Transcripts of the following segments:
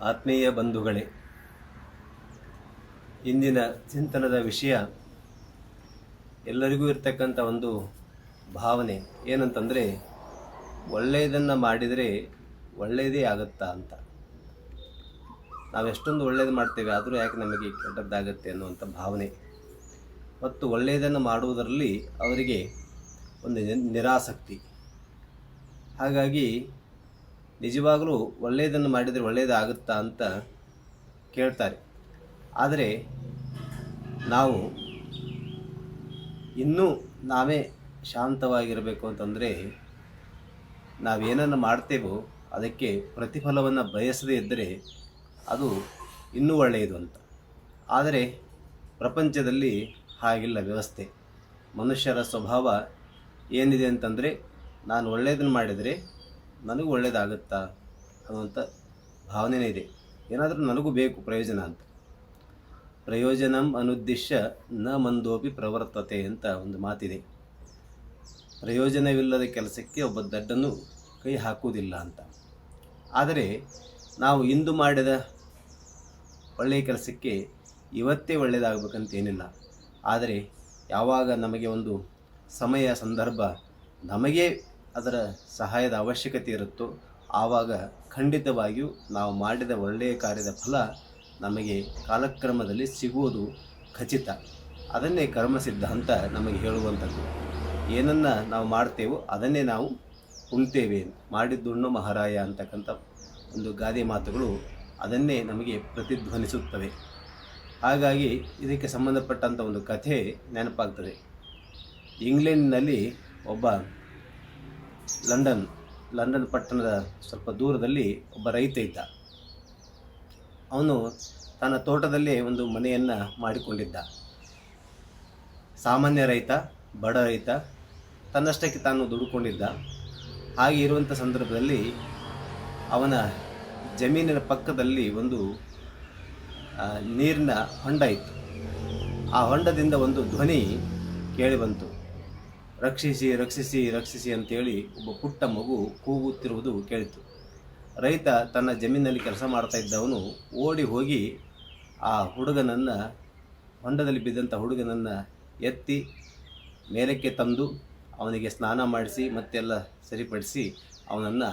ಆತ್ಮೀಯ ಬಂಧುಗಳೇ, ಇಂದಿನ ಚಿಂತನದ ವಿಷಯ ಎಲ್ಲರಿಗೂ ಇರ್ತಕ್ಕಂಥ ಒಂದು ಭಾವನೆ. ಏನಂತಂದರೆ, ಒಳ್ಳೆಯದನ್ನು ಮಾಡಿದರೆ ಒಳ್ಳೆಯದೇ ಆಗುತ್ತಾ ಅಂತ. ನಾವು ಎಷ್ಟೊಂದು ಒಳ್ಳೆಯದು ಮಾಡ್ತೇವೆ, ಆದರೂ ಯಾಕೆ ನಮಗೆ ಕೆಟ್ಟದ್ದಾಗತ್ತೆ ಅನ್ನುವಂಥ ಭಾವನೆ. ಮತ್ತು ಒಳ್ಳೆಯದನ್ನು ಮಾಡುವುದರಲ್ಲಿ ಅವರಿಗೆ ಒಂದು ನಿರಾಸಕ್ತಿ. ಹಾಗಾಗಿ ನಿಜವಾಗಲೂ ಒಳ್ಳೆಯದನ್ನು ಮಾಡಿದರೆ ಒಳ್ಳೆಯದಾಗುತ್ತಾ ಅಂತ ಕೇಳ್ತಾರೆ. ಆದರೆ ನಾವು ಇನ್ನೂ ನಾವೇ ಶಾಂತವಾಗಿರಬೇಕು ಅಂತಂದರೆ ನಾವೇನನ್ನು ಮಾಡ್ತೇವೋ ಅದಕ್ಕೆ ಪ್ರತಿಫಲವನ್ನು ಬಯಸದೇ ಇದ್ದರೆ ಅದು ಇನ್ನೂ ಒಳ್ಳೆಯದು ಅಂತ. ಆದರೆ ಪ್ರಪಂಚದಲ್ಲಿ ಹಾಗಿಲ್ಲ ವ್ಯವಸ್ಥೆ. ಮನುಷ್ಯರ ಸ್ವಭಾವ ಏನಿದೆ ಅಂತಂದರೆ ನಾನು ಒಳ್ಳೆಯದನ್ನು ಮಾಡಿದರೆ ನನಗೂ ಒಳ್ಳೆಯದಾಗುತ್ತಾ ಅನ್ನುವಂಥ ಭಾವನೆನೇ ಇದೆ. ಏನಾದರೂ ನನಗೂ ಬೇಕು, ಪ್ರಯೋಜನ ಅಂತ. ಪ್ರಯೋಜನಂ ಅನುದ್ದೇಶ ನ ಮಂದೋಪಿ ಪ್ರವರ್ತತೆ ಅಂತ ಒಂದು ಮಾತಿದೆ. ಪ್ರಯೋಜನವಿಲ್ಲದ ಕೆಲಸಕ್ಕೆ ಒಬ್ಬ ದಡ್ಡನ್ನು ಕೈ ಹಾಕುವುದಿಲ್ಲ ಅಂತ. ಆದರೆ ನಾವು ಇಂದು ಮಾಡಿದ ಒಳ್ಳೆಯ ಕೆಲಸಕ್ಕೆ ಇವತ್ತೇ ಒಳ್ಳೆಯದಾಗಬೇಕಂತೇನಿಲ್ಲ ಆದರೆ ಯಾವಾಗ ನಮಗೆ ಒಂದು ಸಮಯ, ಸಂದರ್ಭ ನಮಗೆ ಅದರ ಸಹಾಯದ ಅವಶ್ಯಕತೆ ಇರುತ್ತೋ, ಆವಾಗ ಖಂಡಿತವಾಗಿಯೂ ನಾವು ಮಾಡಿದ ಒಳ್ಳೆಯ ಕಾರ್ಯದ ಫಲ ನಮಗೆ ಕಾಲಕ್ರಮದಲ್ಲಿ ಸಿಗುವುದು ಖಚಿತ. ಅದನ್ನೇ ಕರ್ಮ ಸಿದ್ಧಾಂತ ನಮಗೆ ಹೇಳುವಂಥದ್ದು. ಏನನ್ನು ನಾವು ಮಾಡ್ತೇವೋ ಅದನ್ನೇ ನಾವು ಉಣ್ತೇವೆ. ಮಾಡಿದ್ದುಣ್ಣು ಮಹಾರಾಯ ಅಂತಕ್ಕಂಥ ಒಂದು ಗಾದೆ ಮಾತುಗಳು ಅದನ್ನೇ ನಮಗೆ ಪ್ರತಿಧ್ವನಿಸುತ್ತವೆ. ಹಾಗಾಗಿ ಇದಕ್ಕೆ ಸಂಬಂಧಪಟ್ಟಂಥ ಒಂದು ಕಥೆ ನೆನಪಾಗ್ತದೆ. ಇಂಗ್ಲೆಂಡ್ನಲ್ಲಿ ಒಬ್ಬ ಲಂಡನ್ ಲಂಡನ್ ಪಟ್ಟಣದ ಸ್ವಲ್ಪ ದೂರದಲ್ಲಿ ಒಬ್ಬ ರೈತ ಇದ್ದ. ಅವನು ತನ್ನ ತೋಟದಲ್ಲೇ ಒಂದು ಮನೆಯನ್ನು ಮಾಡಿಕೊಂಡಿದ್ದ. ಸಾಮಾನ್ಯ ರೈತ, ಬಡ ರೈತ, ತನ್ನಷ್ಟಕ್ಕೆ ತಾನು ದುಡ್ಕೊಂಡಿದ್ದ. ಹಾಗೆ ಇರುವಂಥ ಸಂದರ್ಭದಲ್ಲಿ ಅವನ ಜಮೀನಿನ ಪಕ್ಕದಲ್ಲಿ ಒಂದು ನೀರಿನ ಹೊಂಡ ಇತ್ತು. ಆ ಹೊಂಡದಿಂದ ಒಂದು ಧ್ವನಿ ಕೇಳಿ ಬಂತು. ರಕ್ಷಿಸಿ ರಕ್ಷಿಸಿ ರಕ್ಷಿಸಿ ಅಂತೇಳಿ ಒಬ್ಬ ಪುಟ್ಟ ಮಗು ಕೂಗುತ್ತಿರುವುದು ಕೇಳಿತು. ರೈತ ತನ್ನ ಜಮೀನಲ್ಲಿ ಕೆಲಸ ಮಾಡ್ತಾ ಇದ್ದವನು ಓಡಿ ಹೋಗಿ ಆ ಹುಡುಗನನ್ನು, ಹೊಂಡದಲ್ಲಿ ಬಿದ್ದಂಥ ಹುಡುಗನನ್ನು ಎತ್ತಿ ಮೇಲಕ್ಕೆ ತಂದು ಅವನಿಗೆ ಸ್ನಾನ ಮಾಡಿಸಿ ಮತ್ತೆಲ್ಲ ಸರಿಪಡಿಸಿ ಅವನನ್ನು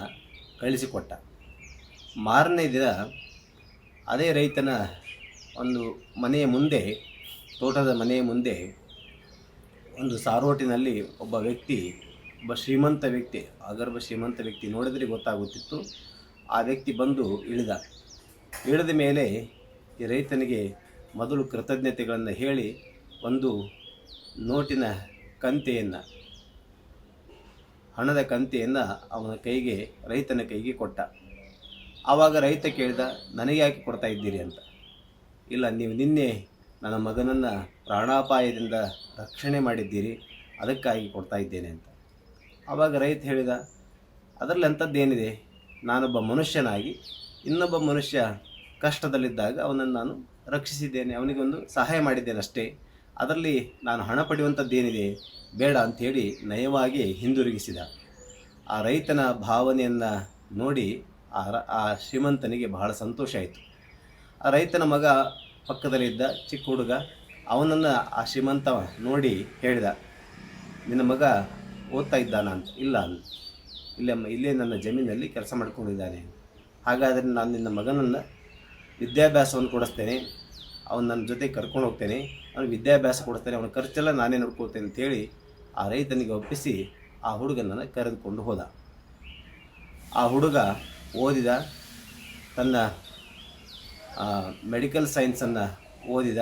ಕಳಿಸಿಕೊಟ್ಟ. ಮಾರನೇ ದಿನ ಅದೇ ರೈತನ ಒಂದು ಮನೆಯ ಮುಂದೆ, ತೋಟದ ಮನೆಯ ಮುಂದೆ ಒಂದು ಸಾರೋಟಿನಲ್ಲಿ ಒಬ್ಬ ವ್ಯಕ್ತಿ, ಒಬ್ಬ ಶ್ರೀಮಂತ ವ್ಯಕ್ತಿ ಅಗರ್ಭ ಶ್ರೀಮಂತ ವ್ಯಕ್ತಿ ನೋಡಿದರೆ ಗೊತ್ತಾಗುತ್ತಿತ್ತು. ಆ ವ್ಯಕ್ತಿ ಬಂದು ಇಳಿದ. ಇಳಿದ ಮೇಲೆ ಈ ರೈತನಿಗೆ ಮೊದಲು ಕೃತಜ್ಞತೆಗಳನ್ನು ಹೇಳಿ ಒಂದು ನೋಟಿನ ಕಂತೆಯನ್ನು, ಹಣದ ಕಂತೆಯನ್ನು ಅವನ ಕೈಗೆ, ರೈತನ ಕೈಗೆ ಕೊಟ್ಟ. ಆವಾಗ ರೈತ ಕೇಳಿದ ನನಗೆ ಯಾಕೆ ಕೊಡ್ತಾ ಇದ್ದೀರಿ ಅಂತ. ಇಲ್ಲ, ನೀವು ನಿನ್ನೆ ನನ್ನ ಮಗನನ್ನು ಪ್ರಾಣಾಪಾಯದಿಂದ ರಕ್ಷಣೆ ಮಾಡಿದ್ದೀರಿ, ಅದಕ್ಕಾಗಿ ಕೊಡ್ತಾ ಇದ್ದೇನೆ ಅಂತ. ಆವಾಗ ರೈತ ಹೇಳಿದ, ಅದರಲ್ಲಿ ಅಂಥದ್ದೇನಿದೆ ನಾನೊಬ್ಬ ಮನುಷ್ಯನಾಗಿ, ಇನ್ನೊಬ್ಬ ಮನುಷ್ಯ ಕಷ್ಟದಲ್ಲಿದ್ದಾಗ ಅವನನ್ನು ನಾನು ರಕ್ಷಿಸಿದ್ದೇನೆ ಅವನಿಗೊಂದು ಸಹಾಯ ಮಾಡಿದ್ದೇನೆ ಅಷ್ಟೇ. ಅದರಲ್ಲಿ ನಾನು ಹಣ ಪಡೆಯುವಂಥದ್ದೇನಿದೆ ಬೇಡ ಅಂಥೇಳಿ ನಯವಾಗಿ ಹಿಂದಿರುಗಿಸಿದ. ಆ ರೈತನ ಭಾವನೆಯನ್ನು ನೋಡಿ ಆ ಆ ಶ್ರೀಮಂತನಿಗೆ ಬಹಳ ಸಂತೋಷ ಆಯಿತು. ಆ ರೈತನ ಮಗ ಪಕ್ಕದಲ್ಲಿದ್ದ ಚಿಕ್ಕ ಹುಡುಗ, ಅವನನ್ನು ಆ ಶ್ರೀಮಂತ ನೋಡಿ ಹೇಳಿದ, ನಿನ್ನ ಮಗ ಓದ್ತಾ ಇದ್ದಾನ ಅಂತ? ಇಲ್ಲ ಇಲ್ಲೇ ಇಲ್ಲೇ ನನ್ನ ಜಮೀನಲ್ಲಿ ಕೆಲಸ ಮಾಡ್ಕೊಂಡಿದ್ದಾನೆ. ಹಾಗಾದರೆ ನಾನು ನಿನ್ನ ಮಗನನ್ನು ವಿದ್ಯಾಭ್ಯಾಸವನ್ನು ಕೊಡಿಸ್ತೇನೆ, ಅವನು ನನ್ನ ಜೊತೆ ಕರ್ಕೊಂಡು ಹೋಗ್ತೇನೆ ಅವನು ವಿದ್ಯಾಭ್ಯಾಸ ಕೊಡಿಸ್ತೇನೆ, ಅವನ ಖರ್ಚೆಲ್ಲ ನಾನೇ ನೋಡ್ಕೊಳ್ತೇನೆ ಅಂತೇಳಿ ಆ ರೈತನಿಗೆ ಒಪ್ಪಿಸಿ ಆ ಹುಡುಗನನ್ನು ಕರೆದುಕೊಂಡು ಹೋದ. ಆ ಹುಡುಗ ಓದಿದ, ತನ್ನ ಮೆಡಿಕಲ್ ಸೈನ್ಸನ್ನು ಓದಿದ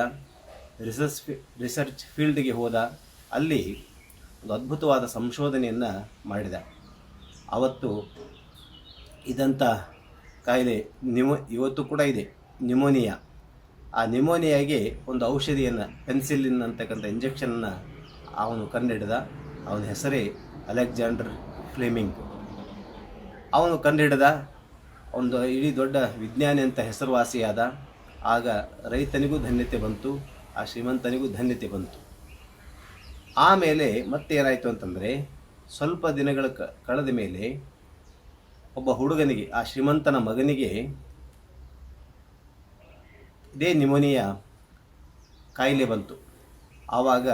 ರಿಸರ್ಚ್ ರಿಸರ್ಚ್ ಫೀಲ್ಡ್ಗೆ ಹೋದ, ಅಲ್ಲಿ ಒಂದು ಅದ್ಭುತವಾದ ಸಂಶೋಧನೆಯನ್ನು ಮಾಡಿದ. ಅವತ್ತು ಇದಂಥ ಕಾಯಿಲೆ ನಿಮೋ, ಇವತ್ತು ಕೂಡ ಇದೆ ನ್ಯುಮೋನಿಯಾ ಆ ನ್ಯುಮೋನಿಯಾಗೆ ಒಂದು ಔಷಧಿಯನ್ನು ಪೆನ್ಸಿಲಿನ್ ಅಂತಕ್ಕಂಥ ಇಂಜೆಕ್ಷನನ್ನು ಅವನು ಕಂಡುಹಿಡಿದ ಅವನ ಹೆಸರೇ ಅಲೆಕ್ಸಾಂಡರ್ ಫ್ಲೇಮಿಂಗ್ ಅವನು ಕಂಡುಹಿಡಿದ ಒಂದು ಇಡೀ ದೊಡ್ಡ ವಿಜ್ಞಾನಿ ಅಂತ ಹೆಸರುವಾಸಿಯಾದ, ಆಗ ರೈತನಿಗೂ ಧನ್ಯತೆ ಬಂತು, ಆ ಶ್ರೀಮಂತನಿಗೂ ಧನ್ಯತೆ ಬಂತು. ಆಮೇಲೆ ಮತ್ತೆ ಏನಾಯಿತು ಅಂತಂದರೆ, ಸ್ವಲ್ಪ ದಿನಗಳ ಕಳೆದ ಮೇಲೆ ಒಬ್ಬ ಹುಡುಗನಿಗೆ, ಆ ಶ್ರೀಮಂತನ ಮಗನಿಗೆ ಇದೇ ನಿಮೋನಿಯಾ ಕಾಯಿಲೆ ಬಂತು. ಆವಾಗ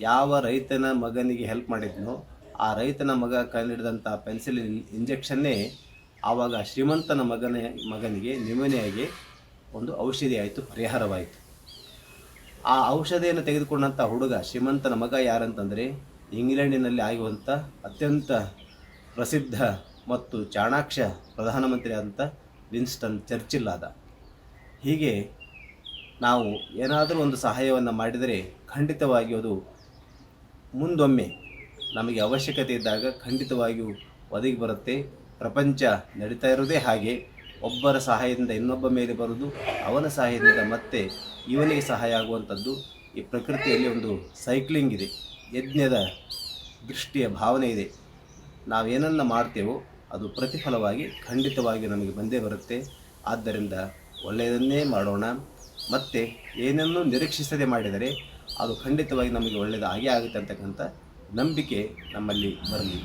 ಯಾವ ರೈತನ ಮಗನಿಗೆ ಹೆಲ್ಪ್ ಮಾಡಿದ್ನೋ, ಆ ರೈತನ ಮಗ ಕಂಡಿಡಿದಂಥ ಪೆನ್ಸಿಲಿನ್ ಇಂಜೆಕ್ಷನ್ನೇ ಆವಾಗ ಶ್ರೀಮಂತನ ಮಗನ, ಮಗನಿಗೆ ನಿಮ್ಮನೆಯಾಗಿ ಒಂದು ಔಷಧಿ ಆಯಿತು, ಪರಿಹಾರವಾಯಿತು. ಆ ಔಷಧಿಯನ್ನು ತೆಗೆದುಕೊಂಡಂಥ ಹುಡುಗ ಶ್ರೀಮಂತನ ಮಗ ಯಾರಂತಂದರೆ ಇಂಗ್ಲೆಂಡಿನಲ್ಲಿ ಆಗುವಂಥ ಅತ್ಯಂತ ಪ್ರಸಿದ್ಧ ಮತ್ತು ಚಾಣಾಕ್ಷ ಪ್ರಧಾನಮಂತ್ರಿ ಆದಂಥ ವಿನ್ಸ್ಟನ್ ಚರ್ಚಿಲ್ ಆದ. ಹೀಗೆ ನಾವು ಏನಾದರೂ ಒಂದು ಸಹಾಯವನ್ನು ಮಾಡಿದರೆ ಖಂಡಿತವಾಗಿ ಅದು ಮುಂದೊಮ್ಮೆ ನಮಗೆ ಅವಶ್ಯಕತೆ ಇದ್ದಾಗ ಖಂಡಿತವಾಗಿಯೂ ಒದಗಿ ಬರುತ್ತೆ. ಪ್ರಪಂಚ ನಡೀತಾ ಇರೋದೇ ಹಾಗೆ ಒಬ್ಬರ ಸಹಾಯದಿಂದ ಇನ್ನೊಬ್ಬ ಮೇಲೆ ಬರುವುದು ಅವನ ಸಹಾಯದಿಂದ ಮತ್ತೆ ಇವನಿಗೆ ಸಹಾಯ ಆಗುವಂಥದ್ದು ಈ ಪ್ರಕೃತಿಯಲ್ಲಿ ಒಂದು ಸೈಕ್ಲಿಂಗ್ ಇದೆ. ಯಜ್ಞದ ದೃಷ್ಟಿಯ ಭಾವನೆ ಇದೆ. ನಾವೇನನ್ನ ಮಾಡ್ತೇವೋ ಅದು ಪ್ರತಿಫಲವಾಗಿ ಖಂಡಿತವಾಗಿ ನಮಗೆ ಬಂದೇ ಬರುತ್ತೆ. ಆದ್ದರಿಂದ ಒಳ್ಳೆಯದನ್ನೇ ಮಾಡೋಣ. ಮತ್ತು ಏನನ್ನೂ ನಿರೀಕ್ಷಿಸದೆ ಮಾಡಿದರೆ ಅದು ಖಂಡಿತವಾಗಿ ನಮಗೆ ಒಳ್ಳೆಯದಾಗೇ ಆಗುತ್ತೆ ಅಂತಕ್ಕಂಥ ನಂಬಿಕೆ ನಮ್ಮಲ್ಲಿ ಬರಲಿ.